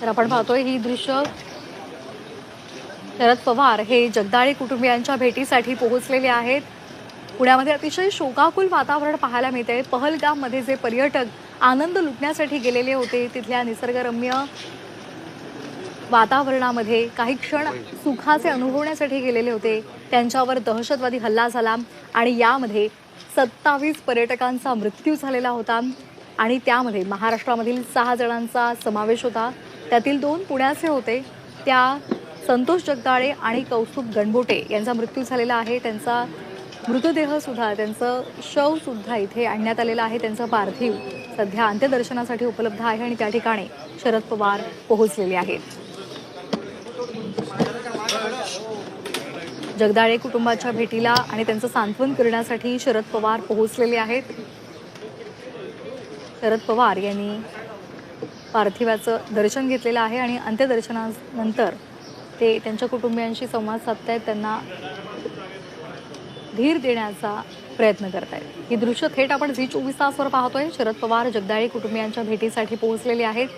तर आपण पाहतोय ही दृश्य शरद पवार हे जगदाळे कुटुंबियांच्या भेटीसाठी पोहोचलेले आहेत. पुण्यामध्ये अतिशय शोकाकुल वातावरण पाहायला मिळते पहलगाममध्ये जे पर्यटक आनंद लुटण्यासाठी गेलेले होते तिथल्या निसर्गरम्य वातावरणामध्ये काही क्षण सुखाचे अनुभवण्यासाठी गेलेले होते. त्यांच्यावर दहशतवादी हल्ला झाला आणि यामध्ये सत्तावीस पर्यटकांचा मृत्यू झालेला होता. आणि त्यामध्ये महाराष्ट्रामधील सहा जणांचा समावेश होता. त्यातील दोन पुण्याचे होते. त्या संतोष जगदाळे आणि कौस्तुभ गणबोटे यांचा मृत्यू झालेला आहे. त्यांचा मृतदेहसुद्धा त्यांचं शवसुद्धा इथे आणण्यात आलेलं आहे. त्यांचं पार्थिव सध्या अंत्यदर्शनासाठी उपलब्ध आहे आणि त्या ठिकाणी शरद पवार पोहोचलेले आहेत. जगदाळे कुटुंबाच्या भेटीला आणि त्यांचं सांत्वन करण्यासाठी शरद पवार पोहोचलेले आहेत. शरद पवार यांनी पार्थिवाचं दर्शन घेतलेलं आहे आणि अंत्यदर्शनानंतर ते त्यांच्या कुटुंबियांशी संवाद साधतायत त्यांना धीर देण्याचा प्रयत्न करतायत. ही दृश्य थेट आपण झी चोवीस तासवर पाहतोय. शरद पवार जगदाळे कुटुंबियांच्या भेटीसाठी पोहोचलेले आहेत.